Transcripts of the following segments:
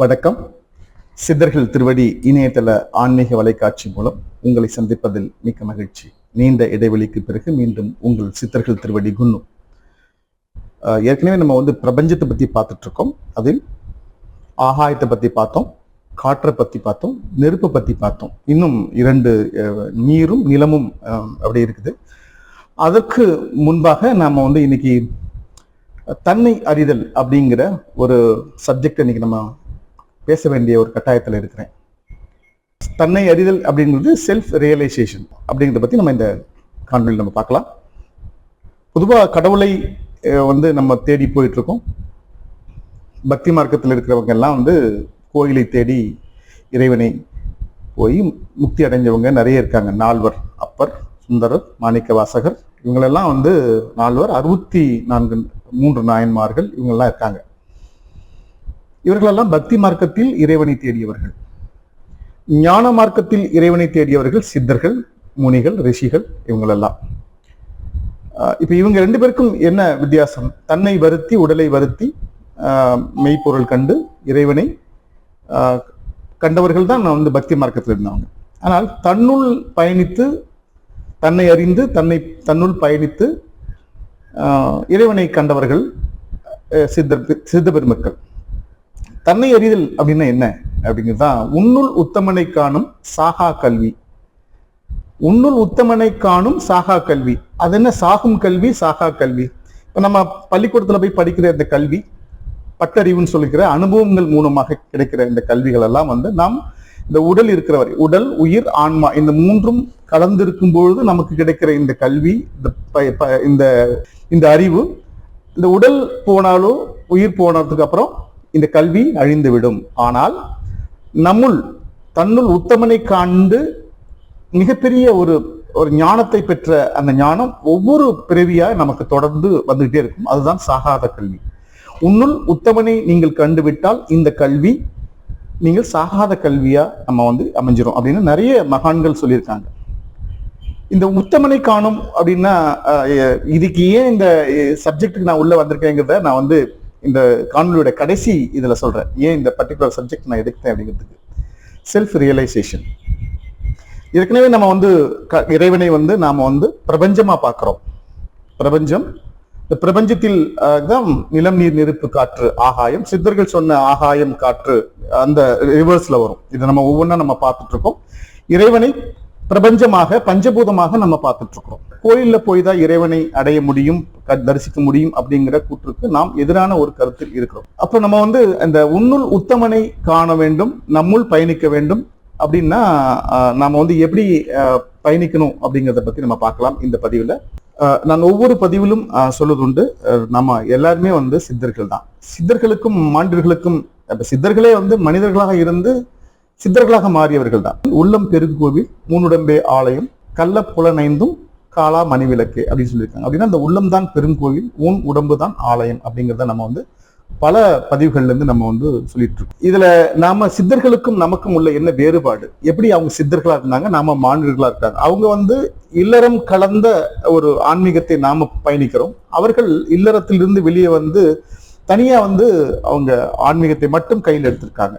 வணக்கம். சித்தர்கள் திருவடி இணையதள ஆன்மீக வலைக்காட்சி மூலம் உங்களை சந்திப்பதில் மிக்க மகிழ்ச்சி. நீண்ட இடைவெளிக்கு பிறகு மீண்டும் உங்கள் சித்தர்கள் திருவடி குன்னு. ஏற்கனவே நம்ம வந்து பிரபஞ்சத்தை பற்றி பார்த்துட்டு இருக்கோம் அதில் ஆகாயத்தை பற்றி பார்த்தோம் காற்றை பற்றி பார்த்தோம் நெருப்பை பற்றி பார்த்தோம். இன்னும் இரண்டு நீரும் நிலமும் அப்படி இருக்குது. அதற்கு முன்பாக நாம் வந்து இன்னைக்கு தன்னை அறிதல் அப்படிங்கிற ஒரு சப்ஜெக்ட் இன்னைக்கு நம்ம பேச வேண்டிய ஒரு கட்டாயத்தில் இருக்கிறேன். தன்னை அறிதல் அப்படிங்கிறது செல்ஃப் ரியலைசேஷன் அப்படிங்கிறத பற்றி நம்ம இந்த காணொலியில் நம்ம பார்க்கலாம். பொதுவாக கடவுளை வந்து நம்ம தேடி போயிட்டுருக்கோம். பக்தி மார்க்கத்தில் இருக்கிறவங்க எல்லாம் வந்து கோயிலை தேடி இறைவனை போய் முக்தி அடைஞ்சவங்க நிறைய இருக்காங்க. நால்வர் அப்பர் சுந்தரர் மாணிக்க வாசகர் இவங்களெல்லாம் வந்து நால்வர் அறுபத்தி நான்கு மூன்று நாயன்மார்கள் இவங்கெல்லாம் இருக்காங்க. இவர்களெல்லாம் பக்தி மார்க்கத்தில் இறைவனை தேடியவர்கள். ஞான மார்க்கத்தில் இறைவனை தேடியவர்கள் சித்தர்கள் முனிகள் ரிஷிகள் இவங்களெல்லாம். இப்போ இவங்க ரெண்டு பேருக்கும் என்ன வித்தியாசம்? தன்னை வருத்தி உடலை வருத்தி மெய்ப்பொருள் கண்டு இறைவனை கண்டவர்கள் தான் நான் வந்து பக்தி மார்க்கத்தில் இருந்தவங்க. ஆனால் தன்னுள் பயணித்து தன்னை அறிந்து தன்னை தன்னுள் பயணித்து இறைவனை கண்டவர்கள் சித்த சித்தர் சித்த பெருமக்கள். தன்னை அறிதல் அப்படின்னா என்ன? அப்படிங்கிறது தான் உன்னுள் உத்தமனை காணும் சாகா கல்வி. உன்னுள் உத்தமனை காணும் சாகா கல்வி. அது என்ன? சாகும் கல்வி சாகா கல்வி. இப்போ நம்ம பள்ளிக்கூடத்தில் போய் படிக்கிற இந்த கல்வி பட்டறிவுன்னு சொல்லிக்கிற அனுபவங்கள் மூலமாக கிடைக்கிற இந்த கல்விகள் எல்லாம் வந்து நாம் இந்த உடல் இருக்கிற வரை உடல் உயிர் ஆன்மா இந்த மூன்றும் கலந்திருக்கும் பொழுது நமக்கு கிடைக்கிற இந்த கல்வி இந்த ப- ப- இந்த இந்த அறிவு இந்த உடல் போனாலோ உயிர் போனதுக்கு அப்புறம் இந்த கல்வி அழிந்துவிடும். ஆனால் நம்முள் தன்னுள் உத்தமனை காண்டு மிகப்பெரிய ஒரு ஒரு ஞானத்தை பெற்ற அந்த ஞானம் ஒவ்வொரு பிறவியாக நமக்கு தொடர்ந்து வந்துகிட்டே இருக்கும். அதுதான் சாகாத கல்வி. உன்னுள் உத்தமனை நீங்கள் கண்டுவிட்டால் இந்த கல்வி நீங்கள் சாகாத கல்வியா நம்ம வந்து அமைஞ்சிரும் அப்படின்னு நிறைய மகான்கள் சொல்லியிருக்காங்க. இந்த உத்தமனை காணும் அப்படின்னா இதுக்கு ஏன் இந்த சப்ஜெக்ட்டுக்கு நான் உள்ள வந்திருக்கேங்கிறத நான் வந்து இந்த காணொலியோட கடைசி இதுல சொல்றேன். ஏன் இந்த பர்டிகுலர் சப்ஜெக்ட் நான் எடுத்தேன் அப்படிங்கிறதுக்கு? செல்ஃப் ரியலைசேஷன் ஏற்கனவே நம்ம வந்து க- இறைவனை வந்து நாம வந்து பிரபஞ்சமா பார்க்குறோம். பிரபஞ்சம் இந்த பிரபஞ்சத்தில் தான் நிலம் நீர் நெருப்பு காற்று ஆகாயம். சித்தர்கள் சொன்ன ஆகாயம் காற்று அந்த ரிவர்ஸ்ல வரும். இதை நம்ம ஒவ்வொன்றா நம்ம பார்த்துட்டு இருக்கோம். இறைவனை பிரபஞ்சமாக பஞ்சபூதமாக நம்ம பார்த்துட்டு இருக்கிறோம் கோயில்ல போய் தான் இறைவனை அடைய முடியும் க- தரிசிக்க முடியும் அப்படிங்கிற கூற்றுக்கு நாம் எதிரான ஒரு கருத்தில் இருக்கிறோம். அப்ப நம்ம வந்து அந்த உன்னுள் உத்தமனை காண வேண்டும் நம்முள் பயணிக்க வேண்டும் அப்படின்னா ஆஹ், நாம வந்து எப்படி பயணிக்கணும் அப்படிங்கிறத பத்தி நம்ம பார்க்கலாம் இந்த பதிவுல. நான் ஒவ்வொரு பதிவிலும் ஆஹ், நம்ம எல்லாருமே வந்து சித்தர்கள் தான். சித்தர்களுக்கும் மாண்டர்களுக்கும் சித்தர்களே வந்து மனிதர்களாக இருந்து சித்தர்களாக மாறியவர்கள் தான். உள்ளம் பெருங்கோவில் மூணுடம்பே ஆலயம் கள்ள புலனைந்தும் காலா மணிவிளக்கு அப்படின்னு சொல்லியிருக்காங்க. அப்படின்னா அந்த உள்ளம் தான் பெருங்கோவில் உன் உடம்பு தான் ஆலயம் அப்படிங்கிறத நம்ம வந்து பல பதிவுகள்லேருந்து நம்ம வந்து சொல்லிட்டு இருக்கோம் இதுல நாம சித்தர்களுக்கும் நமக்கும் உள்ள என்ன வேறுபாடு? எப்படி அவங்க சித்தர்களா இருந்தாங்க? நாம மாணவர்களா இருக்காங்க. அவங்க வந்து இல்லறம் கலந்த ஒரு ஆன்மீகத்தை நாம பயணிக்கிறோம். அவர்கள் இல்லறத்திலிருந்து வெளியே வந்து தனியாக வந்து அவங்க ஆன்மீகத்தை மட்டும் கையில் எடுத்திருக்காங்க.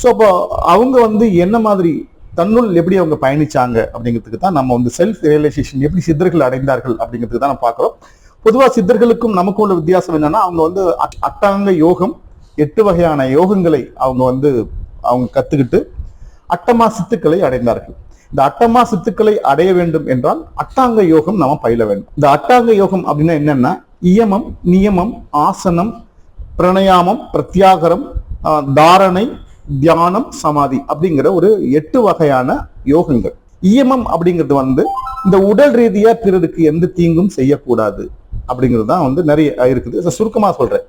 ஸோ அப்போ அவங்க வந்து என்ன மாதிரி தன்னுள் எப்படி அவங்க பயணிச்சாங்க அப்படிங்கிறதுக்கு தான் நம்ம வந்து செல்ஃப் ரியலைசேஷன் எப்படி சித்தர்கள் அடைந்தார்கள் அப்படிங்கிறதுக்கு தான் நம்ம பார்க்குறோம். பொதுவாக சித்தர்களுக்கும் நமக்கும் உள்ள வித்தியாசம் என்னன்னா அவங்க வந்து அட்- அட்டாங்க யோகம் எட்டு வகையான யோகங்களை அவங்க வந்து அவங்க கற்றுக்கிட்டு அட்டமா சித்துக்களை அடைந்தார்கள். இந்த அட்டமா சித்துக்களை அடைய வேண்டும் என்றால் அட்டாங்க யோகம் நாம் பயில வேண்டும். இந்த அட்டாங்க யோகம் அப்படின்னா என்னன்னா இயமம் நியமம் ஆசனம் பிரணயாமம் பிரத்யாகரம் தாரணை தியானம் சமாதி அப்படிங்கிற ஒரு எட்டு வகையான யோகங்கள். இயமம் அப்படிங்கிறது வந்து இந்த உடல் ரீதியா பிறருக்கு எந்த தீங்கும் செய்யக்கூடாது அப்படிங்கிறது தான் வந்து நிறைய இருக்குது. சுருக்கமா சொல்றேன்.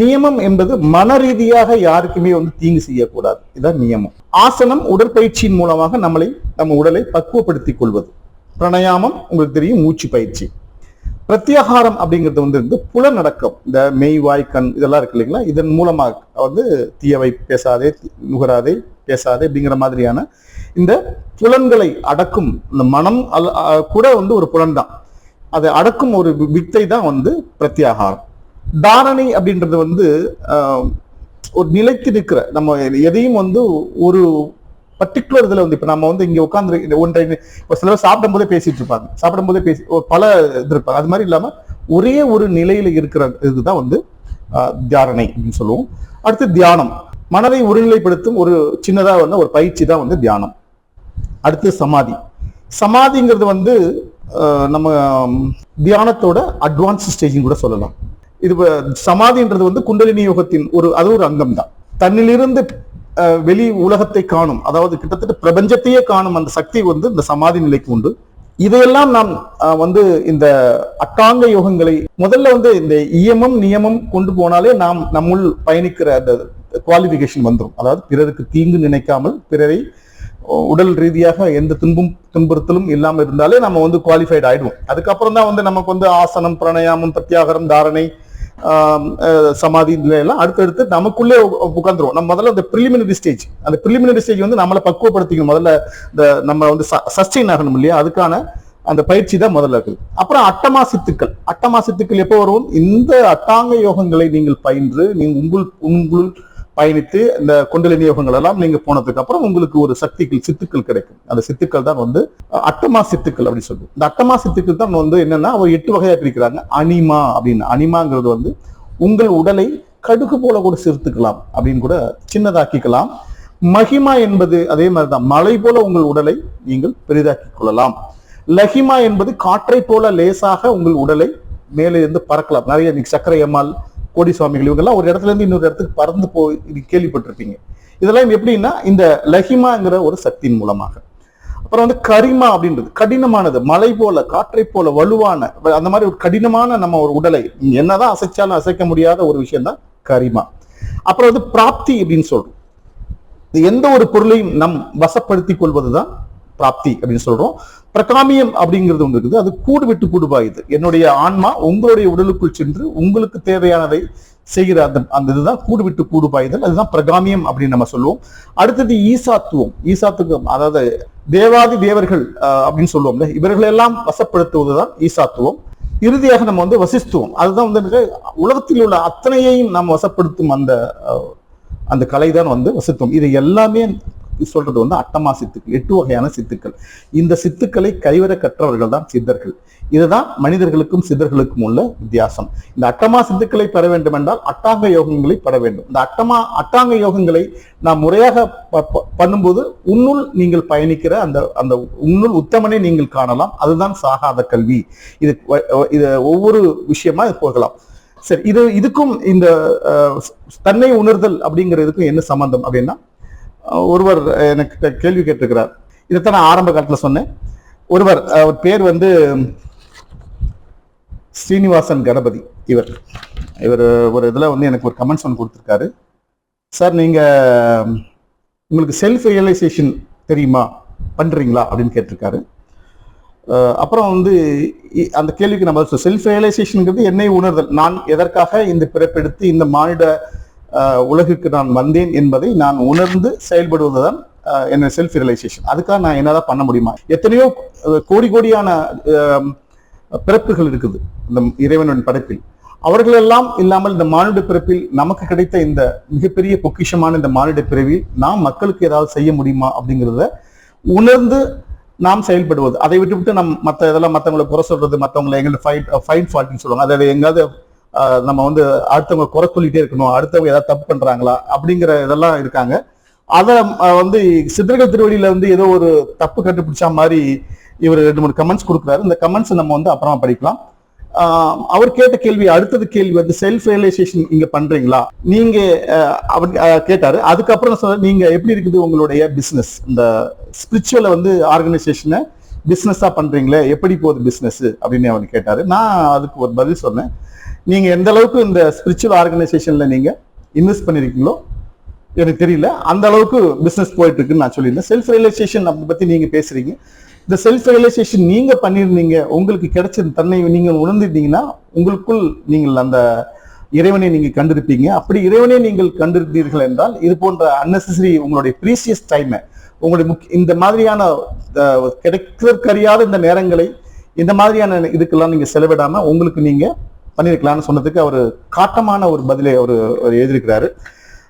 நியமம் என்பது மன ரீதியாக யாருக்குமே வந்து தீங்கு செய்யக்கூடாது. இதான் நியமம். ஆசனம் உடற்பயிற்சியின் மூலமாக நம்மளை நம்ம உடலை பக்குவப்படுத்திக் கொள்வது. பிரணயாமம் உங்களுக்கு தெரியும் மூச்சு பயிற்சி. பிரத்யாகாரம் அப்படிங்கிறது வந்து இருந்து புல நடக்கம் இந்த மெய் வாய்க்கண் இதெல்லாம் இருக்கு இல்லைங்களா? இதன் மூலமாக வந்து தீயவை பேசாதே நுகராதே பேசாதே அப்படிங்கிற மாதிரியான இந்த புலன்களை அடக்கும் இந்த மனம் அல்ல- கூட வந்து ஒரு புலன் தான். அதை அடக்கும் ஒரு வித்தை தான் வந்து பிரத்யாகாரம். தாரணை அப்படின்றது வந்து ஒரு நிலைத்து நிற்கிற நம்ம எதையும் வந்து ஒரு பர்டிகுலர் இதில் வந்து இப்ப நம்ம வந்து இங்க உட்கார்ந்து ஒன்றை ஒரு சில பேர் சாப்பிடும் போதே பேசிட்டு இருப்பாங்க. சாப்பிடும் போதே பேசி பல இது இருப்பாங்க. அது மாதிரி இல்லாம ஒரே ஒரு நிலையில இருக்கிற இதுதான் வந்து ஆஹ், தியாரணை அப்படின்னு சொல்லுவோம். அடுத்து தியானம். மனதை ஒருநிலைப்படுத்தும் ஒரு சின்னதா வந்து ஒரு பயிற்சி தான் வந்து தியானம். அடுத்து சமாதி. சமாதிங்கிறது வந்து நம்ம தியானத்தோட அட்வான்ஸ் ஸ்டேஜிங் கூட சொல்லலாம். இது சமாதின்றது வந்து குண்டலினி யோகத்தின் ஒரு அது ஒரு அங்கம் தான் தன்னிலிருந்து வெளி உலகத்தை காணும். அதாவது கிட்டத்தட்ட பிரபஞ்சத்தையே காணும் அந்த சக்தி வந்து இந்த சமாதி நிலைக்கு உண்டு. இதையெல்லாம் நாம் வந்து இந்த அட்டாங்க யோகங்களை முதல்ல வந்து இந்த இயமம் நியமம் கொண்டு போனாலே நாம் நம்முள் பயணிக்கிற அந்த குவாலிஃபிகேஷன் வந்துடும் அதாவது பிறருக்கு தீங்கு நினைக்காமல் பிறரை உடல் ரீதியாக எந்த துன்பும் துன்புறுத்தலும் இல்லாமல் இருந்தாலே நம்ம வந்து குவாலிஃபைட் ஆயிடுவோம். அதுக்கப்புறம் தான் வந்து நமக்கு வந்து ஆசனம் பிரணயாமம் பிரத்யாகரம் தாரணை சமாதி எல்லாம் அடுத்தடுத்து நமக்குள்ளே உ- நம்ம முதல்ல அந்த ப்ரிலிமினரி ஸ்டேஜ் அந்த ப்ரிலிமினரி ஸ்டேஜ் வந்து நம்மளை பக்குவப்படுத்திக்கணும். முதல்ல இந்த நம்ம வந்து சஸ்டெயின் ஆகணும் இல்லையா? அதுக்கான அந்த பயிற்சி தான் முதல்ல இருக்குது. அப்புறம் அட்டமா சித்துக்கள். அட்டமா சித்துக்கள் எப்போ வரும்? இந்த அட்டாங்க யோகங்களை நீங்கள் பயின்று நீங்கள் உங்கள் உங்கள் பயணித்து இந்த குண்டலினி யோகங்கள் எல்லாம் நீங்க போனதுக்கு அப்புறம் உங்களுக்கு ஒரு சக்திகள் சித்துக்கள் கிடைக்கும். அந்த சித்துக்கள் தான் வந்து அட்டமா சித்துக்கள் அப்படின்னு சொல்லுவோம். இந்த அட்டமா சித்துக்கள் தான் வந்து என்னன்னா ஒரு எட்டு வகையா பிரிக்கிறாங்க. அனிமா அப்படின்னு. அனிமாங்கிறது வந்து உங்கள் உடலை கடுகு போல கூட சிறுத்துக்கலாம் அப்படின்னு கூட சின்னதாக்கிக்கலாம். மகிமா என்பது அதே மாதிரிதான். மலை போல உங்கள் உடலை நீங்கள் பெரிதாக்கிக் கொள்ளலாம். லஹிமா என்பது காற்றை போல லேசாக உங்கள் உடலை மேலே இருந்து பறக்கலாம். நிறைய சக்கரை அம்மாள் கோடி சுவாமிகள் இவங்கெல்லாம் ஒரு இடத்துல இருந்து இன்னொரு இடத்துக்கு பறந்து போய் இது கேள்விப்பட்டிருப்பீங்க. இதெல்லாம் எப்படின்னா இந்த லஹிமாங்கிற ஒரு சக்தியின் மூலமாக. அப்புறம் வந்து கரிமா அப்படின்றது கடினமானது மலை போல காற்றை போல வலுவான அந்த மாதிரி ஒரு கடினமான நம்ம ஒரு உடலை என்னதான் அசைச்சாலும் அசைக்க முடியாத ஒரு விஷயம் தான் கரிமா. அப்புறம் வந்து பிராப்தி அப்படின்னு சொல்றோம். எந்த ஒரு பொருளையும் நம் வசப்படுத்திக் கொள்வதுதான் பிராப்தி அப்படின்னு சொல்றோம். பிரகாமியம் அப்படிங்கிறது ஒன்று இருக்குது. அது கூடு விட்டு கூடுபாயுது. என்னுடைய ஆன்மா உங்களுடைய உடலுக்குள் சென்று உங்களுக்கு தேவையானதை செய்கிற அந்த அந்த இதுதான் கூடு விட்டு கூடுபாயுதல். அதுதான் பிரகாமியம் அப்படின்னு நம்ம சொல்லுவோம். அடுத்தது ஈசாத்துவம். ஈசாத்துவம் அதாவது தேவாதி தேவர்கள் அப்படின்னு சொல்லுவோம்ல. இவர்களெல்லாம் வசப்படுத்துவதுதான் ஈசாத்துவம். இறுதியாக நம்ம வந்து வசித்துவம் அதுதான் வந்து உலகத்தில் உள்ள அத்தனையையும் நாம் வசப்படுத்தும் அந்த அந்த கலை தான் வந்து வசித்துவம் இது எல்லாமே சொல்றது வந்து அட்டமா சித்துக்கள் எட்டு வகையான சித்துக்கள். இந்த சித்துக்களை கைவர கற்றவர்கள் தான் சித்தர்கள். இதுதான் மனிதர்களுக்கும் சித்தர்களுக்கும் உள்ள வித்தியாசம். இந்த அட்டமா சித்துக்களை பெற வேண்டும் என்றால் அட்டாங்க யோகங்களை பெற வேண்டும். இந்த அட்டமா அட்டாங்க யோகங்களை நாம் முறையாக பண்ணும்போது உன்னுள் நீங்கள் பயணிக்கிற அந்த அந்த உன்னுள் உத்தமனை நீங்கள் காணலாம். அதுதான் சாகாத கல்வி. இது இது ஒவ்வொரு விஷயமா இது போகலாம். சரி இது இதுக்கும் இந்த தன்னை உணர்தல் அப்படிங்கிறதுக்கும் என்ன சம்பந்தம் அப்படின்னா ஒருவர் எனக்கு கேள்வி கேட்டிருக்கிறார். இதைத்தான் நான் ஆரம்ப காலத்தில் சொன்னேன். ஒருவர் அவர் பேர் வந்து ஸ்ரீனிவாசன் கணபதி. இவர் இவர் ஒரு இதில் வந்து எனக்கு ஒரு கமெண்ட்ஸ் ஒன்று கொடுத்துருக்காரு. சார் நீங்கள் உங்களுக்கு செல்ஃப் ரியலைசேஷன் தெரியுமா? பண்ணுறீங்களா அப்படின்னு கேட்டிருக்காரு. அப்புறம் வந்து அந்த கேள்விக்கு நம்ம செல்ஃப் ரியலைசேஷனுங்கிறது என்னை உணர்தல். நான் எதற்காக இந்த பிறப்பெடுத்து இந்த மானிட உலகுக்கு நான் வந்தேன் என்பதை நான் உணர்ந்து செயல்படுவதுதான் அஹ், என்ன செல்ஃப் ரியலைசேஷன் அதுக்காக நான் என்னதான் பண்ண முடியுமா? எத்தனையோ கோடி கோடியான பிறப்புகள் இருக்குது இந்த இறைவனின் படைப்பில். அவர்கள் எல்லாம் இல்லாமல் இந்த மானுட பிறப்பில் நமக்கு கிடைத்த இந்த மிகப்பெரிய பொக்கிஷமான இந்த மானுட பிறவியில் நாம் மக்களுக்கு ஏதாவது செய்ய முடியுமா அப்படிங்கிறத உணர்ந்து நாம் செயல்படுவது. அதை விட்டு விட்டு நம் மற்ற இதெல்லாம் மற்றவங்களை குறை சொல்றது மற்றவங்களை எங்களுக்கு ஃபைட் ஃபைன் ஃபால்ட்னு சொல்லுவாங்க. அதாவது எங்காவது நம்ம வந்து அடுத்தவங்க குறை சொல்லிட்டே இருக்கணும் அடுத்தவங்க ஏதாவது தப்பு பண்றாங்களா அப்படிங்கிற இதெல்லாம் இருக்காங்க. அதை வந்து சித்தர்கள் திருவடியில வந்து ஏதோ ஒரு தப்பு கண்டுபிடிச்சா மாதிரி இவர் ரெண்டு மூணு கமெண்ட்ஸ் கொடுக்குறாரு. இந்த கமெண்ட்ஸ் நம்ம வந்து அப்புறமா படிக்கலாம். அவர் கேட்ட கேள்வி அடுத்தது கேள்வி வந்து செல்ஃப் ரியலைசேஷன் இங்க பண்றீங்களா? நீங்க அவர் கேட்டாரு. அதுக்கப்புறம் சொல்ற நீங்க எப்படி இருக்குது உங்களுடைய பிசினஸ் இந்த ஸ்பிரிச்சுவலை வந்து ஆர்கனைசேஷனை பிஸ்னஸா பண்றீங்களே? எப்படி போகுது பிஸ்னஸ் அப்படின்னு அவர் கேட்டாரு. நான் அதுக்கு ஒரு பதில் சொன்னேன். நீங்க எந்த அளவுக்கு இந்த ஸ்பிரிச்சுவல் ஆர்கனைசேஷன்ல நீங்க இன்வெஸ்ட் பண்ணிருக்கீங்களோ எனக்கு தெரியல. அந்த அளவுக்கு பிசினஸ் போயிட்டு இருக்குன்னு நான் சொல்லியிருந்தேன். செல்ஃப் ரியலைசேஷன் அப்படி பத்தி நீங்க பேசுறீங்க. இந்த செல்ஃப் ரியலைசேஷன் நீங்க பண்ணியிருந்தீங்க உங்களுக்கு கிடைச்ச தன்னை நீங்க உணர்ந்திருந்தீங்கன்னா உங்களுக்குள் நீங்கள் அந்த இறைவனை நீங்க கண்டிருப்பீங்க. அப்படி இறைவனை நீங்கள் கண்டிருந்தீர்கள் என்றால் இது போன்ற அன்னெசரி உங்களுடைய ப்ரீசியஸ் டைமை உங்களுடைய முக்கிய இந்த மாதிரியான அஹ், இந்த நேரங்களை இந்த மாதிரியான இதுக்கெல்லாம் நீங்க செலவிடாம உங்களுக்கு நீங்க பண்ணியிருக்கலாம்னு சொன்னதுக்கு அவர் காட்டமான ஒரு பதிலை அவர் அவர் எழுதியிருக்கிறாரு.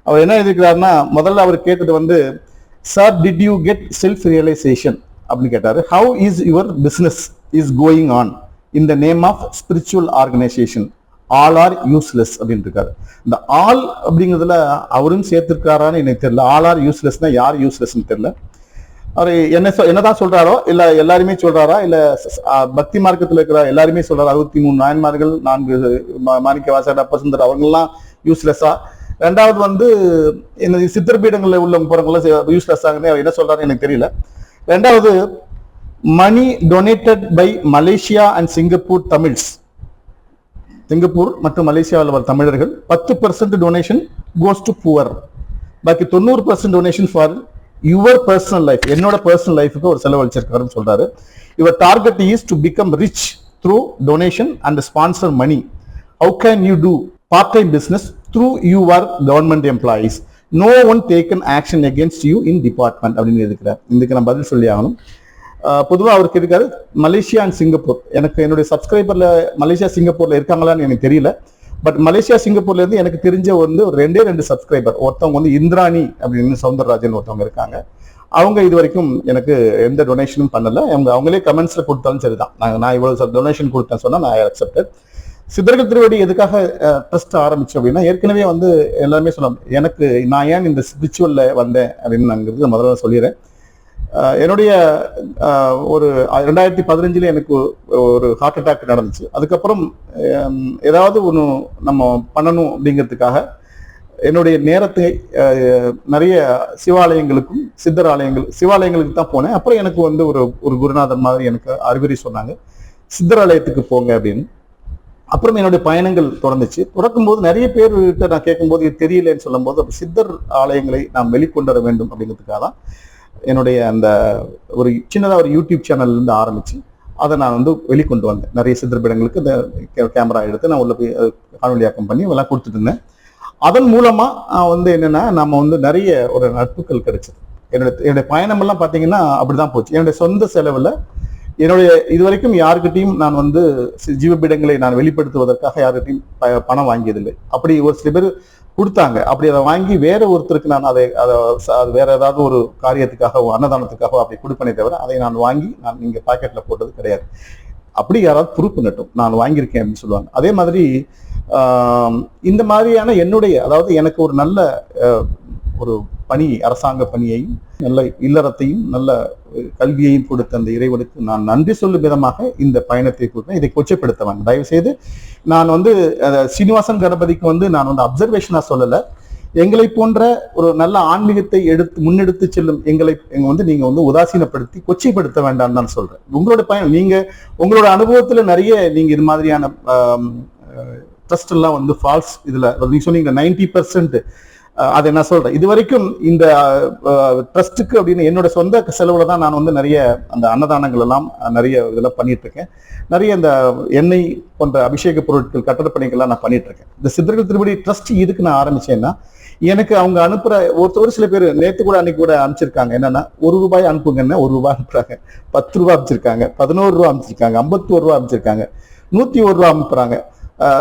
அவர் என்ன எழுதியிருக்கிறாருன்னா முதல்ல அவர் கேட்டது வந்து sir did you get self realisation அப்படின்னு கேட்டார். How is your business is going on in the name of spiritual organisation all are useless அப்படின்னு இருக்காரு. இந்த ஆல் அப்படிங்கிறதுல அவரும் சேர்த்திருக்காரான்னு எனக்கு தெரியல. ஆல் ஆர் யூஸ்லெஸ்னா யார் யூஸ்லெஸ்ன்னு தெரியல. அவர் என்ன சொ- என்னதான் சொல்றாரோ இல்ல எல்லாருமே சொல்றாரா இல்ல பக்தி மார்க்கத்துல இருக்கிற எல்லாருமே சொல்றாரு. அறுபத்தி மூணு நாயன்மார்கள் நான்கு மாணிக்க வாசகர் அப்பசுந்தர் அவங்கெல்லாம் யூஸ்லெஸ்ஸா ரெண்டாவது வந்து இந்த சித்தர் உள்ள போறவங்களாம் யூஸ்லெஸ் ஆகுது அவர் என்ன சொல்றாருன்னு எனக்கு தெரியல. ரெண்டாவது money donated by Malaysia and Singapore Tamils Singapore மற்றும் மலேசியாவில் வர தமிழர்கள் பத்து percent donation goes to poor பாக்கி தொண்ணூறு percent donation for your personal life என்னோட பர்சனல் லைஃபுக்கு ஒரு செலவழிச்சிருக்காருன்னு சொல்றாரு. Your target is to become rich through donation and sponsor money how can you do part time business through you are government employees no one taken action against you in department அப்படின்னு இருக்கிறார் இதுக்கு நான் பதில் சொல்லி ஆகணும். பொதுவாக அவருக்கு இருக்காரு மலேசியா அண்ட் சிங்கப்பூர். எனக்கு என்னுடைய சப்ஸ்கிரைபர்ல மலேசியா சிங்கப்பூர்ல இருக்காங்களான்னு எனக்கு தெரியல. பட் மலேசியா சிங்கப்பூர்ல இருந்து எனக்கு தெரிஞ்ச வந்து ஒரு ரெண்டே ரெண்டு சப்ஸ்கிரைபர் ஒருத்தவங்க வந்து இந்திராணி அப்படின்னு சவுந்தரராஜன் ஒருத்தவங்க இருக்காங்க. அவங்க இது வரைக்கும் எனக்கு எந்த டொனேஷனும் பண்ணல. அவங்க அவங்களே கமெண்ட்ஸ்ல கொடுத்தாலும் சரிதான். நான் நான் இவ்வளவு டொனேஷன் கொடுத்தேன் சொன்னா நான் அக்செப்டட் சித்தர்கள் திருவடி எதுக்காக ட்ரஸ்ட் ஆரம்பிச்சு அப்படின்னா ஏற்கனவே வந்து எல்லாருமே சொல்லலாம் எனக்கு நான் ஏன் இந்த ஸ்பிரிச்சுவல்ல வந்தேன் அப்படின்னு நான் முதல்ல சொல்லிடுறேன். என்னுடைய ஒரு ரெண்டாயிரத்தி பதினஞ்சில் எனக்கு ஒரு ஹார்ட் அட்டாக் நடந்துச்சு. அதுக்கப்புறம் ஏதாவது ஒன்று நம்ம பண்ணணும் அப்படிங்கிறதுக்காக என்னுடைய நேரத்தை நிறைய சிவாலயங்களுக்கும் சித்தர் ஆலயங்கள் சிவாலயங்களுக்கு தான் போனேன். அப்புறம் எனக்கு வந்து ஒரு ஒரு குருநாதர் மாதிரி எனக்கு அறிவுரை சொன்னாங்க. சித்தர் ஆலயத்துக்கு போங்க அப்படின்னு. அப்புறம் என்னுடைய பயணங்கள் தொடர்ந்துச்சு. தொடக்கும்போது நிறைய பேர்கிட்ட நான் கேட்கும்போது இது தெரியலன்னு சொல்லும்போது சித்தர் ஆலயங்களை நாம் வெளிக்கொண்டு வர வேண்டும் அப்படிங்கிறதுக்காக தான் என்னுடைய அந்த ஒரு சின்னதாக ஒரு யூடியூப் சேனல்லேருந்து ஆரம்பித்து அதை நான் வந்து வெளிக்கொண்டு வந்தேன். நிறைய சித்திரப்படங்களுக்கு இந்த கேமரா எடுத்து நான் உள்ள போய் காணொலியாக்கம் பண்ணி எல்லாம் கொடுத்துட்டு இருந்தேன். அதன் மூலமாக வந்து என்னென்னா நம்ம வந்து நிறைய ஒரு நட்புகள் கிடைச்சது. என்னுடைய என்னுடைய பயணமெல்லாம் பார்த்தீங்கன்னா அப்படி தான் போச்சு. என்னுடைய சொந்த செலவில் என்னுடைய இதுவரைக்கும் யாருக்கிட்டையும் நான் வந்து ஜீவபீடங்களை நான் வெளிப்படுத்துவதற்காக யாருக்கிட்டையும் ப- பணம் வாங்கியதில்லை. அப்படி ஒரு சில பேர் கொடுத்தாங்க. அப்படி அதை வாங்கி வேற ஒருத்தருக்கு நான் அதை அதை அது வேற ஏதாவது ஒரு காரியத்துக்காகவோ அன்னதானத்துக்காக அப்படி கொடுப்பனே தவிர அதை நான் வாங்கி நான் இங்க பாக்கெட்ல போட்டது கிடையாது. அப்படி யாராவது ப்ரூஃப் நட்டும். நான் வாங்கியிருக்கேன் அப்படின்னு சொல்லுவாங்க. அதே மாதிரி இந்த மாதிரியான என்னுடைய அதாவது எனக்கு ஒரு நல்ல ஒரு பணி அரசாங்க பணியையும் நல்ல இல்லறத்தையும் நல்ல கல்வியையும் கொடுத்த அந்த இறைவனுக்கு நான் நன்றி சொல்லும் விதமாக இந்த பயணத்தை கொடுத்தேன் இதை கொச்சைப்படுத்த வேண்டாம். தயவு செய்து நான் வந்து சீனிவாசன் கணபதிக்கு வந்து நான் வந்து அப்சர்வேஷனா சொல்லலை. எங்களை போன்ற ஒரு நல்ல ஆன்மீகத்தை எடுத்து முன்னெடுத்து செல்லும் எங்களை எங்க வந்து நீங்க வந்து உதாசீனப்படுத்தி கொச்சைப்படுத்த வேண்டாம் தான் சொல்றேன். உங்களோட பயணம் நீங்க உங்களோட அனுபவத்துல நிறைய நீங்க இது மாதிரியான ட்ரஸ்ட் எல்லாம் வந்து ஃபால்ஸ் இதுல நீங்க சொன்னீங்க நைன்டி பர்சன்ட் அதை நான் சொல்றேன். இது வரைக்கும் இந்த ட்ரஸ்ட்டுக்கு அப்படின்னு என்னோட சொந்த செலவுல தான் நான் வந்து நிறைய அந்த அன்னதானங்கள் எல்லாம் நிறைய இதெல்லாம் பண்ணிட்டு இருக்கேன் நிறைய இந்த எண்ணெய் போன்ற அபிஷேக பொருட்கள் கட்டட பணிகள்லாம் நான் பண்ணிட்டு இருக்கேன் இந்த சித்தர்கள் திருப்படி ட்ரஸ்ட் இதுக்கு நான் ஆரம்பிச்சேன்னா எனக்கு அவங்க அனுப்புற ஒரு ஒரு சில பேர் நேற்று கூட அன்னைக்கு கூட அனுப்பிச்சிருக்காங்க. என்னன்னா ஒரு ரூபாய் அனுப்புங்கன்னா ஒரு ரூபாய் அனுப்புறாங்க. பத்து ரூபாய் அனுப்பிச்சிருக்காங்க. பதினோரு ரூபா அனுப்பிச்சிருக்காங்க. ஐம்பத்தோரு ரூபா அனுப்பிச்சிருக்காங்க. நூத்தி ஒரு ரூபா அனுப்புறாங்க.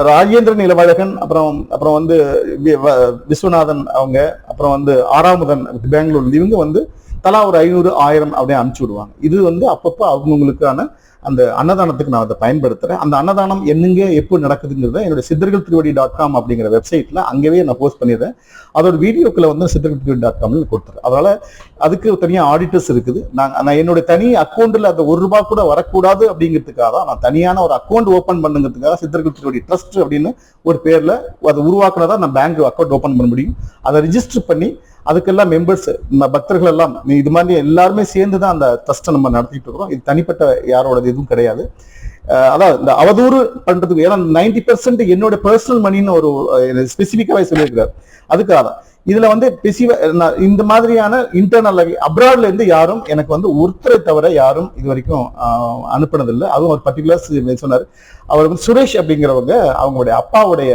ராஜேந்திரன் இளவழகன் அப்புறம் அப்புறம் வந்து வி- வ- விஸ்வநாதன் அவங்க அப்புறம் வந்து ஆறாமுதன் பெங்களூர் இவங்க வந்து தலா ஒரு ஐநூறு ஆயிரம் அப்படியே அனுப்பிச்சு விடுவாங்க. இது வந்து அப்பப்போ அவங்களுக்கான அந்த அன்னதானத்துக்கு நான் அதை பயன்படுத்துறேன். அந்த அன்னதானம் என்னங்க எப்போ நடக்குதுங்கிறத என்னோட சித்தர்கள் திருவடி டாட் காம் அப்படிங்கிற வெப்சைட்ல அங்கேயே நான் போஸ்ட் பண்ணிடுறேன். அதோட வீடியோக்களை வந்து சித்தர்கள் திருவடி டாட் காம்னு கொடுத்துறேன். அதனால அதுக்கு தனியாக ஆடிட்டர்ஸ் இருக்குது. நான் நான் என்னோட தனி அக்கௌண்ட்ல அந்த ஒரு ரூபாய் கூட வரக்கூடாது அப்படிங்கிறதுக்காக தான் நான் தனியான ஒரு அக்கௌண்ட் ஓப்பன் பண்ணுங்கிறதுக்காக சித்தர்கள் திருவடி ட்ரஸ்ட் அப்படின்னு ஒரு பேர்ல அதை உருவாக்குனதா நான் பேங்க் அக்கௌண்ட் ஓப்பன் பண்ண முடியும். அதை ரிஜிஸ்டர் பண்ணி அதுக்கெல்லாம் மெம்பர்ஸ் பக்தர்கள் எல்லாம் இது மாதிரி எல்லாருமே சேர்ந்து தான் அந்த ட்ரஸ்ட்டை நம்ம நடத்திட்டு இருக்கிறோம் இது தனிப்பட்ட யாரோட இதுவும் கிடையாது. அதான் இந்த அவதூறு பண்றதுக்கு ஏன்னா நைன்டி பெர்சன்ட் என்னோட பர்சனல் மணின்னு ஒரு ஸ்பெசிஃபிக்காவே சொல்லியிருக்காரு அதுக்காக தான். இதுல வந்து இந்த மாதிரியான இன்டர்னல் அப்ராட்ல இருந்து யாரும் எனக்கு வந்து ஒருத்தரை தவிர யாரும் இது வரைக்கும் அனுப்பினதில்லை. அதுவும் ஒரு பர்டிகுலர் சொன்னார். அவர் வந்து சுரேஷ் அப்படிங்கிறவங்க அவங்களுடைய அப்பாவுடைய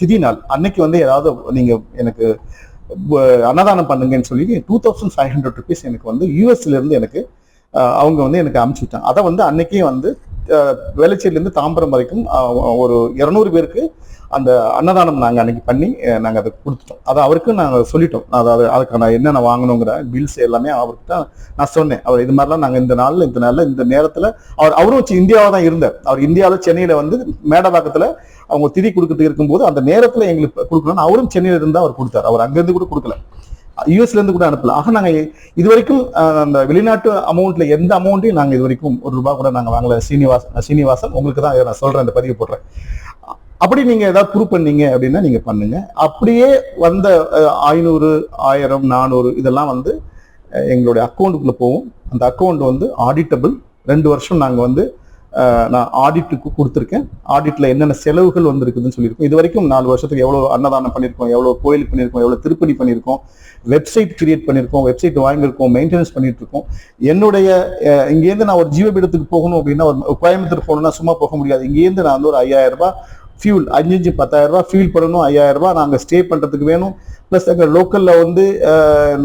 திதி நாள். அன்னைக்கு வந்து ஏதாவது நீங்க எனக்கு அன்னதானம் பண்ணுங்கன்னு சொல்லி two thousand five hundred rupees எனக்கு வந்து யூஎஸ்லேருந்து எனக்கு அவங்க வந்து எனக்கு அனுப்பிச்சுட்டாங்க அதை வந்து அன்னைக்கே வந்து வேளச்சேரியிலேருந்து தாம்பரம் வரைக்கும் ஒரு இரநூறு பேருக்கு அந்த அன்னதானம் நாங்கள் அன்னைக்கு பண்ணி நாங்கள் அதை கொடுத்துட்டோம். அதை அவருக்கு நாங்கள் சொல்லிட்டோம். அதாவது அதுக்கான என்னென்ன வாங்கணுங்கிற பில்ஸ் எல்லாமே அவருக்கு தான் நான் சொன்னேன். அவர் இது மாதிரிலாம் நாங்கள் இந்த நாளில் இந்த நாளில் இந்த நேரத்தில் அவர் அவரும் வச்சு இந்தியாவா தான் இருந்தார். அவர் இந்தியாவில் சென்னையில் வந்து மேடவாக்கத்துல அவங்க திதி கொடுக்கறதுக்கு இருக்கும்போது அந்த நேரத்தில் எங்களுக்கு கொடுக்கணும்னு அவரும் சென்னையில இருந்து அவர் கொடுத்தார். அவர் அங்கேருந்து கூட கொடுக்கல. யூஎஸ்ல இருந்து கூட அனுப்பல. ஆக நாங்கள் இது வரைக்கும் அந்த வெளிநாட்டு அமௌண்ட்ல எந்த அமௌண்ட்டையும் நாங்கள் இது வரைக்கும் ஒரு ரூபா கூட நாங்கள் வாங்கல. சீனிவாசன் சீனிவாசன் உங்களுக்கு தான் நான் சொல்றேன் இந்த பதிவு போடுறேன். அப்படி நீங்க ஏதாவது ப்ரூவ் பண்ணீங்க அப்படின்னா நீங்க பண்ணுங்க. அப்படியே வந்த ஐநூறு ஆயிரம் நானூறு இதெல்லாம் வந்து எங்களுடைய அக்கௌண்ட்டுக்குள்ள போகும். அந்த அக்கௌண்ட் வந்து ஆடிட்டபிள் ரெண்டு வருஷம் நாங்கள் வந்து நான் ஆடிட்டுக்கு கொடுத்துருக்கேன். ஆடிட்ல என்னென்ன செலவுகள் வந்திருக்குதுன்னு சொல்லியிருக்கோம். இது வரைக்கும் நாலு வருஷத்துக்கு எவ்வளோ அன்னதானம் பண்ணியிருக்கோம் எவ்வளோ கோயில் பண்ணியிருக்கோம் எவ்வளோ திருப்பணி பண்ணியிருக்கோம் வெப்சைட் கிரியேட் பண்ணியிருக்கோம் வெப்சைட் வாங்கியிருக்கோம் மெயின்டெனன்ஸ் பண்ணிட்டு இருக்கோம் என்னுடைய இங்கேருந்து நான் ஒரு ஜீவபீடத்துக்கு போகணும் அப்படின்னா ஒரு கோயம்புத்தூர் போகணும்னா சும்மா போக முடியாது. இங்கேருந்து நான் வந்து ஒரு ஐயாயிரம் ரூபாய் ஃபியூல் அஞ்சு அஞ்சு பத்தாயிரம் ரூபாய் ஃபியூல் பண்ணணும் ஐயாயிரம் ரூபாய் நாங்கள் ஸ்டே பண்ணுறதுக்கு வேணும். ப்ளஸ் அங்கே லோக்கலில் வந்து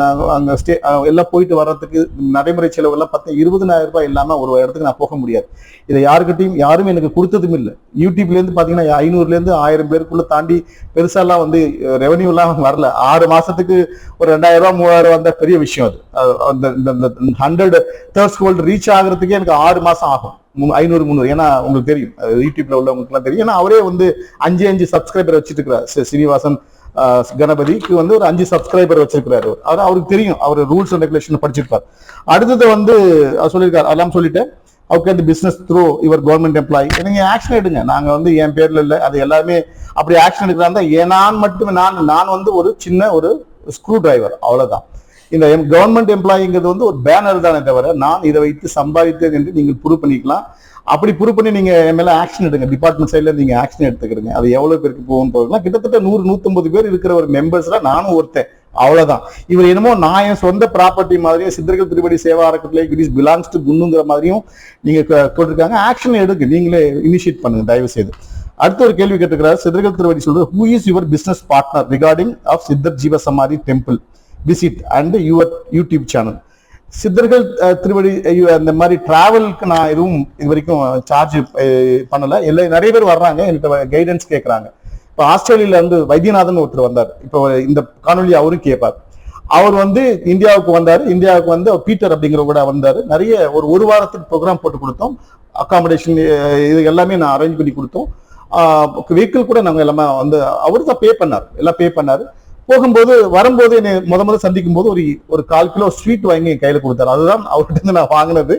நாங்கள் அங்கே ஸ்டே எல்லாம் போயிட்டு வர்றதுக்கு நடைமுறை செலவெல்லாம் பார்த்தா இருபதனாயிரம் ரூபாய் இல்லாமல் ஒரு இடத்துக்கு நான் போக முடியாது. இதை யாருக்கிட்டையும் யாரும் எனக்கு கொடுத்ததும் இல்லை. யூடியூப்லேருந்து பார்த்தீங்கன்னா ஐநூறுலேருந்து ஆயிரம் பேருக்குள்ளே தாண்டி பெருசாலாம் வந்து ரெவன்யூலாம் வரல. ஆறு மாதத்துக்கு ஒரு ரெண்டாயிரம் ரூபா மூவாயிரம் வந்த பெரிய விஷயம் அது. அந்த இந்த ஹண்ட்ரட் தேர்ஸ் கோல்டு ரீச் ஆகுறதுக்கே எனக்கு ஆறு மாதம் ஆகும். ஐநூறு முந்நூறு. ஏன்னா உங்களுக்கு தெரியும். அது யூடியூப்ல உள்ளவங்களுக்குலாம் தெரியும். ஏன்னா அவரே வந்து அஞ்சு அஞ்சு சப்ஸ்கிரைபர் வச்சுட்டு இருக்கிறார். ஸ்ரீனிவாசன் கணபதிக்கு வந்து ஒரு அஞ்சு சப்ஸ்கிரைபர் வச்சிருக்கிறாரு. அவர். அவருக்கு தெரியும். அவர் ரூல்ஸ் அண்ட் ரெகுலேஷன் படிச்சிருப்பார். அடுத்தது வந்து அவர் சொல்லியிருக்காரு. அதெல்லாம் சொல்லிட்டு அவர் கேட்டு பிஸ்னஸ் த்ரூ இவர் கவர்மெண்ட் எம்ப்ளாயி நீங்க ஆக்ஷன் எடுங்க. நாங்க வந்து என் பேர்ல இல்லை. அது எல்லாமே அப்படி ஆக்ஷன் எடுக்கிறாங்க. ஏன் நான் மட்டுமே நான் நான் வந்து ஒரு சின்ன ஒரு ஸ்க்ரூ டிரைவர் அவ்வளவுதான். இந்த கவர்மெண்ட் எம்ப்ளாயிங்கிறது வந்து ஒரு பேனர் தானே தவிர நான் இதை வைத்து சம்பாதித்தேன் என்று நீங்கள் ப்ரூவ் பண்ணிக்கலாம். அப்படி ப்ரூவ் பண்ணி நீங்க என் மேல ஆக்ஷன் எடுங்க. டிபார்ட்மெண்ட் சைட்ல நீங்க ஆக்ஷன் எடுத்துக்கிறீங்க. அது எவ்வளவு பேருக்கு போகும் போகலாம் கிட்டத்தட்ட நூறு நூத்தம்பது பேர் இருக்கிற ஒரு மெம்பர்ஸ்ல நானும் ஒருத்தன். அவ்வளவுதான். இவர் என்னமோ நான் என் சொந்த ப்ராப்பர்ட்டி மாதிரியும் சித்தர்கள் திருப்படி சேவா அறக்கட்டளை கிரீஸ் பிலாங்ஸ் டு குன்னுங்கிற மாதிரியும் நீங்க போட்டிருக்காங்க. ஆக்ஷன் எடுங்க. நீங்களே இனிஷியேட் பண்ணுங்க. தயவு செய்து அடுத்த ஒரு கேள்வி கேட்டுக்கிறார் சித்தர்கள் திருவடி சொல்றது who is your business partner regarding of Siddhar Jeeva Samadhi temple visit and your YouTube channel சித்தர்கள் திருவடி ஐயோ, அந்த மாதிரி டிராவலுக்கு நான் எதுவும் இது வரைக்கும் சார்ஜ் பண்ணல. இல்லை நிறைய பேர் வர்றாங்க என்கிட்ட கைடன்ஸ் கேட்குறாங்க இப்போ ஆஸ்திரேலியில இருந்து வைத்தியநாதன் ஒருத்தர் வந்தார். இப்போ இந்த காணொலி அவரும் கேட்பார் அவர் வந்து இந்தியாவுக்கு வந்தார். இந்தியாவுக்கு வந்து பீட்டர் அப்படிங்கிற கூட வந்தார். நிறைய ஒரு ஒரு வாரத்துக்கு ப்ரோக்ராம் போட்டு கொடுத்தோம். அக்காமடேஷன் இது எல்லாமே நான் அரேஞ்ச் பண்ணி கொடுத்தோம். வெஹிக்கிள் கூட நாங்கள் எல்லாமே வந்து அவர் தான் பே பண்ணார். எல்லாம் பே பண்ணார். போகும்போது வரும்போது என்னை முத முத சந்திக்கும் போது ஒரு ஒரு கால் கிலோ ஸ்வீட் வாங்கி என் கையில கொடுத்தாரு. அதுதான் அவர்கிட்ட இருந்து நான் வாங்கினது.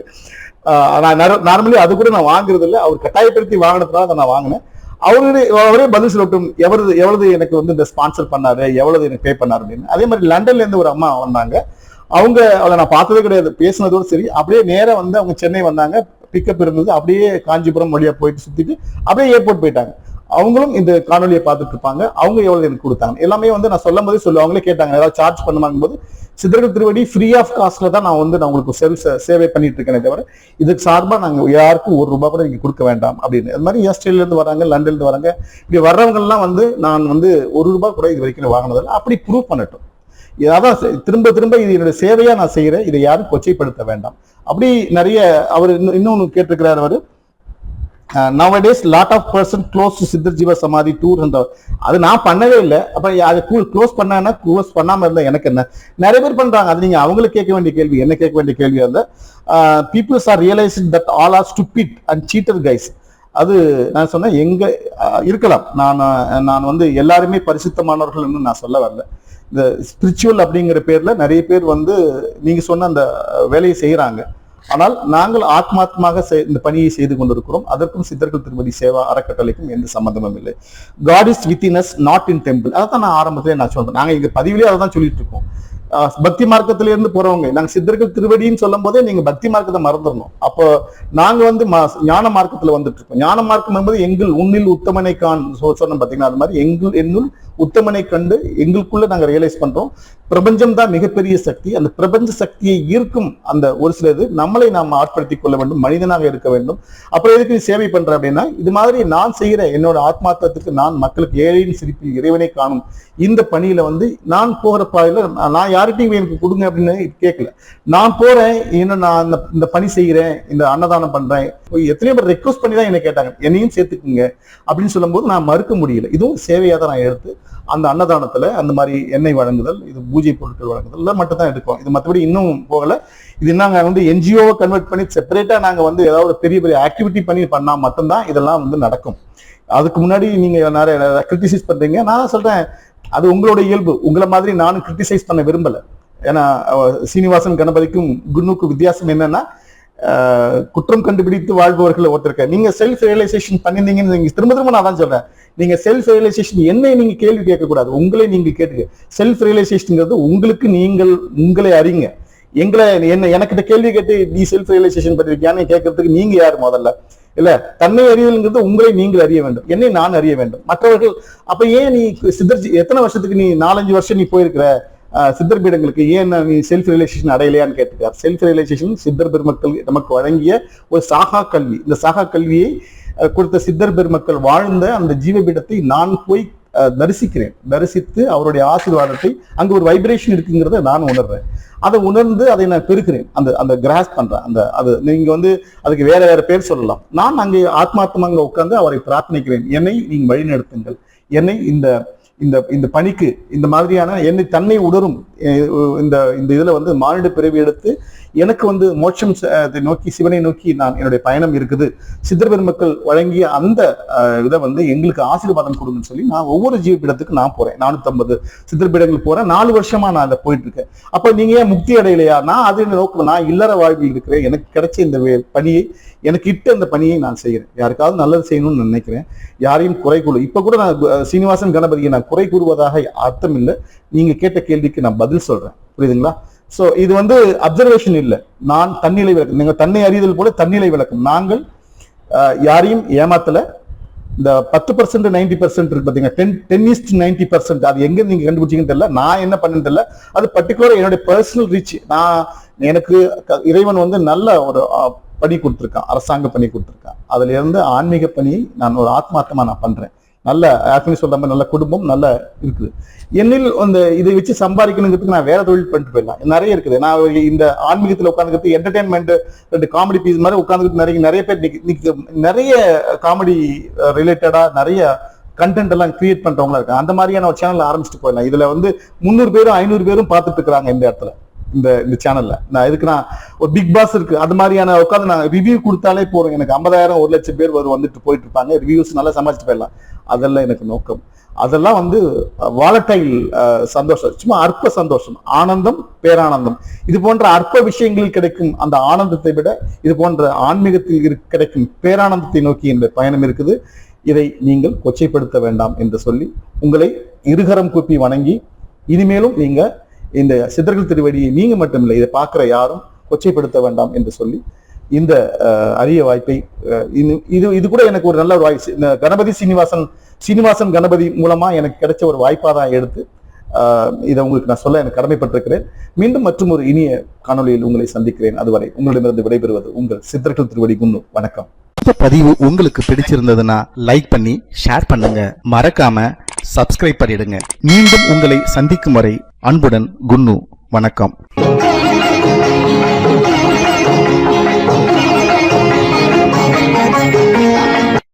நான் நார்மலி அது கூட நான் வாங்குறது இல்லை. அவர் கட்டாயப்படுத்தி வாங்கினதுனால அதை நான் வாங்கினேன். அவருடைய அவரே பதில் சொல்லட்டும் எவ்வளவு எவ்வளவு எனக்கு வந்து இந்த ஸ்பான்சர் பண்ணாரு எவ்வளவு எனக்கு பே பண்ணாரு அப்படின்னு. அதே மாதிரி லண்டன்ல இருந்து ஒரு அம்மா வந்தாங்க. அவங்க அவளை நான் பார்த்ததே கிடையாது. பேசினதோடு சரி. அப்படியே நேராக வந்து அவங்க சென்னை வந்தாங்க. பிக்கப் இருந்தது. அப்படியே காஞ்சிபுரம் வழியா போயிட்டு சுத்திட்டு அப்படியே ஏர்போர்ட் போயிட்டாங்க. அவங்களும் இந்த காணொலியை பார்த்துட்டு இருப்பாங்க. அவங்க எவ்வளவு எனக்கு கொடுத்தாங்க. எல்லாமே வந்து நான் சொல்லும் போதே சொல்லு அவங்களே கேட்டாங்க. ஏதாவது சார்ஜ் பண்ணுவாங்க போது சித்தர்கள் திருவடி ஃப்ரீ ஆஃப் காஸ்ட்ல தான் நான் வந்து நான் உங்களுக்கு சர்வீஸ் சேவை பண்ணிட்டு இருக்கேனே தவிர இதுக்கு சார்பாக நாங்கள் யாருக்கும் ஒரு ரூபாய் கூட நீங்கள் கொடுக்க வேண்டாம் அப்படின்னு. அது மாதிரி ஆஸ்திரேலியில இருந்து வராங்க லண்டன்ல இருந்து வராங்க. இப்படி வர்றவங்கெல்லாம் வந்து நான் வந்து ஒரு ரூபாய் கூட இது வரைக்கும் வாங்கினதில்லை அப்படி ப்ரூவ் பண்ணட்டும். அதான் திரும்ப திரும்ப இது என்னோட சேவையா நான் செய்யறேன் இதை யாரும் கொச்சைப்படுத்த வேண்டாம். அப்படி நிறைய அவர் இன்னும் இன்னொன்னு கேட்டிருக்கிறார் அவர். Nowadays lot of person close to Siddhar Jeeva Samadhi tour அந்த அது நான் பண்ணவே இல்லை. அப்போ அதை க்ளோஸ் பண்ணானா க்ளோஸ் பண்ணாமல் இருந்தால் எனக்கு என்ன? நிறைய பேர் பண்ணுறாங்க அது நீங்கள் அவங்களுக்கு கேட்க வேண்டிய கேள்வி என்ன கேட்க வேண்டிய கேள்வி அந்த peoples are realising that all are stupid and cheater guys அது நான் சொன்னேன் எங்க uh, இருக்கலாம். நான் uh, நான் வந்து எல்லாருமே பரிசுத்தமானவர்கள்னு நான் சொல்ல வரல. இந்த ஸ்பிரிச்சுவல் அப்படிங்கிற பேரில் நிறைய பேர் வந்து நீங்கள் சொன்ன அந்த uh, வேலையை செய்கிறாங்க ஆனால் நாங்கள் ஆத்மாத்மாக இந்த பணியை செய்து கொண்டிருக்கிறோம். அதற்கும் சித்தர்கள் திருமதி சேவா அறக்கட்டளைக்கும் எந்த சம்பந்தமும் இல்லை. God is within us not in temple அதை தான் நான் ஆரம்பத்திலே நான் சொல்றேன் நாங்க இங்க பதிவிலே அதை தான் சொல்லிட்டு இருக்கோம். பக்தி மார்க்கத்திலிருந்து போறவங்க நாங்க சித்தர்கள் திருவடின்னு சொல்லும் போதே நீங்க பக்தி மார்க்கத்தை மறந்துடணும். அப்போ நாங்க வந்து மா- ஞான மார்க்கத்துல வந்துட்டு இருக்கோம். ஞான மார்க்கம் என்பது எங்கள் உன்னில் உத்தமனை கான் சொன்னோம் பாத்தீங்கன்னா அது மாதிரி எங்கள் என்னுள் உத்தமனை கண்டு எங்களுக்குள்ள நாங்கள் ரியலைஸ் பண்றோம் பிரபஞ்சம் தான் மிகப்பெரிய சக்தி. அந்த பிரபஞ்ச சக்தியை ஈர்க்கும் அந்த ஒரு சிலது நம்மளை நாம் ஆட்படுத்தி கொள்ள வேண்டும் மனிதனாக இருக்க வேண்டும். அப்புறம் எதுக்கு நீ சேவை பண்ற அப்படின்னா இது மாதிரி நான் செய்கிற என்னோட ஆத்மார்த்தத்துக்கு நான் மக்களுக்கு ஏழையின் சிரிப்பில் இறைவனை காணும். இந்த பணியில வந்து நான் போகிற பாதையில நான் யார்கிட்டையும் எனக்கு கொடுங்க அப்படின்னு கேட்கல. நான் போறேன் இன்னும் நான் இந்த இந்த பணி செய்கிறேன் இந்த அன்னதானம் பண்றேன். எத்தனையோ பேர் ரெக்வஸ்ட் பண்ணி தான் என்ன கேட்டாங்க. என்னையும் சேர்த்துக்குங்க அப்படின்னு சொல்லும்போது நான் மறுக்க முடியல. இதுவும் சேவையாக தான் நான் எடுத்து அந்த அன்னதானத்துல அந்த மாதிரி எண்ணெய் வழங்குதல் இது பூஜை பொருட்கள் வழங்குதல் மட்டும் தான் எடுக்கும். இது மற்றபடி இன்னும் போகல. இது நாங்க வந்து என்ஜிஓவை கன்வெர்ட் பண்ணி செப்பரேட்டா நாங்க வந்து ஏதாவது பெரிய பெரிய ஆக்டிவிட்டி பண்ணி பண்ணா மட்டும்தான் இதெல்லாம் வந்து நடக்கும். அதுக்கு முன்னாடி நீங்க நிறைய கிரிட்டிசைஸ் பண்றீங்க. நான் சொல்கிறேன் சொல்றேன் அது உங்களோட இயல்பு. உங்களை மாதிரி நானும் கிரிட்டிசைஸ் பண்ண விரும்பல. ஏன்னா சீனிவாசன் கணபதிக்கும் குன்னுக்கும் வித்தியாசம் என்னன்னா குற்றம் கண்டுபிடித்து வாழ்பவர்கள் ஒருத்தருக்க. நீங்க செல்ஃப் ரியலைசேஷன் பண்ணிருந்தீங்கன்னு நீங்க திரும்ப திரும்ப நான் தான் சொல்றேன். நீங்க செல்ஃப் ரியலைசேஷன் என்னை நீங்க கேள்வி கேட்கக்கூடாது. உங்களை நீங்க கேட்டுக்க. செல்ஃப் ரியலைசேஷன்ங்கிறது உங்களுக்கு நீங்கள் உங்களை அறிங்க. எங்களை என்ன எனக்கிட்ட கேள்வி கேட்டு நீ செல்ஃப் ரியலைசேஷன் பண்ணிருக்கியான்னு கேட்கறதுக்கு நீங்க யார் முதல்ல? இல்ல தன்னை அறிதல்ங்கிறது உங்களை நீங்கள் அறிய வேண்டும். என்னை நான் அறிய வேண்டும். மற்றவர்கள் அப்ப ஏன் நீ சிதர்ஜி எத்தனை வருஷத்துக்கு நீ நாலஞ்சு வருஷம் நீ போயிருக்கிற? சித்தர் பீடங்களுக்கு ஏன் நீ செல்ஃப் ரியலைசேஷன் அடையலையான்னு கேட்டுக்கார் செல்ஃப் ரியலைசேஷன் சித்தர் பெருமக்கள் நமக்கு வழங்கிய ஒரு சாகா கல்வி. இந்த சாகா கல்வியை கொடுத்த சித்தர் பெருமக்கள் வாழ்ந்த அந்த ஜீவபீடத்தை நான் போய் தரிசிக்கிறேன். தரிசித்து அவருடைய ஆசீர்வாதத்தை அங்கே ஒரு வைப்ரேஷன் இருக்குங்கிறத நான் உணர்றேன். அதை உணர்ந்து அதை நான் பெருக்கிறேன். அந்த அந்த கிராஸ் பண்றேன் அந்த அது நீங்க வந்து அதுக்கு வேற வேற பேர் சொல்லலாம். நான் அங்கே ஆத்மார்த்தமாக உட்கார்ந்து அவரை பிரார்த்தனைக்கிறேன். என்னை நீங்க வழிநடத்துங்கள். என்னை இந்த இந்த இந்த பணிக்கு இந்த மாதிரியான என்னை தன்னை உணரும் இந்த இந்த இதில் வந்து மானிட பிறவி எடுத்து எனக்கு வந்து மோட்சம் நோக்கி சிவனை நோக்கி நான் என்னுடைய பயணம் இருக்குது. சித்தர் பெருமக்கள் வழங்கிய அந்த இதை வந்து எங்களுக்கு ஆசீர்வாதம் கொடுங்கன்னு சொல்லி நான் ஒவ்வொரு ஜீவபீடத்துக்கு நான் போறேன். நானூத்தம்பது சித்தர் பீடங்கள் போறேன். நாலு வருஷமா நான் அதை போயிட்டு இருக்கேன் அப்ப நீங்க ஏன் முக்தி அடையலையா? நான் அது நோக்கம் நான் இல்லற வாழ்வில் இருக்கிறேன். எனக்கு கிடைச்ச இந்த பணியை எனக்கு இட்ட அந்த பணியை நான் செய்கிறேன் யாருக்காவது நல்லது செய்யணும்னு நினைக்கிறேன். யாரையும் குறை கூறு இப்ப கூட நான் சீனிவாசன் கணபதியை நான் குறை கூறுவதாக அர்த்தம் இல்லை. நீங்க கேட்ட கேள்விக்கு நான் பதில் சொல்றேன். புரியுதுங்களா? ஸோ இது வந்து அப்சர்வேஷன் இல்லை. நான் தன்னிலை விளக்கம் நீங்கள் தன்னை அறிதல் போல தன்னிலை விளக்கம். நாங்கள் யாரையும் ஏமாத்தல. இந்த பத்து பர்சன்ட் நைன்டி பர்சன்ட் இருக்கு பார்த்தீங்க ten ten is ninety percent அது எங்கே நீங்கள் கண்டுபிடிச்சிங்கன்னு தெரியல. நான் என்ன பண்ணேன்னு தெரியல. அது பர்டிகுலர் என்னுடைய பர்சனல் ரீச் நான் எனக்கு இறைவன் வந்து நல்ல ஒரு பணி கொடுத்துருக்கான். அரசாங்க பணி கொடுத்துருக்கான். அதுல இருந்து ஆன்மீக பணியை நான் ஒரு ஆத்மார்த்தமாக நான் பண்ணுறேன் நல்ல ஆத்மி சொல்ற மாதிரி நல்ல குடும்பம் நல்ல இருக்குது. என்னில் அந்த இதை வச்சு சம்பாதிக்கணுங்கிறதுக்கு நான் வேற தொழில் பண்ணிட்டு போயிடலாம். நிறைய இருக்குது. நான் இந்த ஆன்மீகத்தில் உட்காந்துக்கிறது என்டர்டைன்மெண்ட் ரெண்டு காமெடி பீஸ் மாதிரி உட்காந்துக்கிட்டு நிறைய நிறைய பேர் இன்னைக்கு- நிறைய காமெடி ரிலேட்டடா நிறைய கண்டென்ட் எல்லாம் கிரியேட் பண்றவங்களா இருக்காங்க. அந்த மாதிரியான ஒரு சேனல் ஆரம்பிச்சுட்டு போயிடலாம். இதுல வந்து முந்நூறு பேரும் ஐநூறு பேரும் பார்த்துட்டு இருக்காங்க இந்த இடத்துல இந்த இந்த சேனல்ல நான் இதுக்கு நான் ஒரு பிக் பாஸ் இருக்கு அது மாதிரியான உட்காந்து நான் ரிவ்யூ கொடுத்தாலே போறோம் எனக்கு ஐம்பதாயிரம் ஒரு லட்சம் பேர் வரும் வந்துட்டு போயிட்டு இருப்பாங்க. ரிவ்யூஸ் நல்லா சமாளிச்சுட்டு போயிடலாம். அதெல்லாம் எனக்கு நோக்கம். அதெல்லாம் வந்து வாலட்டைல் சந்தோஷம். சும்மா அற்ப சந்தோஷம். ஆனந்தம் பேரானந்தம். இது போன்ற அற்ப விஷயங்களில் கிடைக்கும் அந்த ஆனந்தத்தை விட இது போன்ற ஆன்மீகத்தில் இரு- கிடைக்கும் பேரானந்தத்தை நோக்கி இந்த பயணம் இருக்குது. இதை நீங்கள் கொச்சைப்படுத்த வேண்டாம் என்று சொல்லி உங்களை இருகரம் கூப்பி வணங்கி இனிமேலும் நீங்க இந்த சித்தர்கள் திருவடியை நீங்க மட்டுமில்லை இதை பார்க்குற யாரும் கொச்சைப்படுத்த வேண்டாம் என்று சொல்லி இந்த அரிய வாய்ப்பை இது- இது இது கூட எனக்கு ஒரு நல்ல ஒரு வாய்ப்பு. இந்த கணபதி சீனிவாசன் சீனிவாசன் கணபதி மூலமா எனக்கு கிடைச்ச ஒரு வாய்ப்பாக தான் எடுத்து இதை உங்களுக்கு நான் சொல்ல எனக்கு கடமைப்பட்டிருக்கிறேன். மீண்டும் மற்றும் ஒரு இனிய காணொளியில் உங்களை சந்திக்கிறேன். அதுவரை உங்களிடமிருந்து விடைபெறுவது உங்கள் சித்தர்கள் திருவடி குன்னு. வணக்கம். இந்த பதிவு உங்களுக்கு பிடிச்சிருந்ததுன்னா லைக் பண்ணி ஷேர் பண்ணுங்க. மறக்காம சப்ஸ்கிரைப் பண்ணிடுங்க. மீண்டும் உங்களை சந்திக்கும் வரை அன்புடன் குன்னு. வணக்கம்.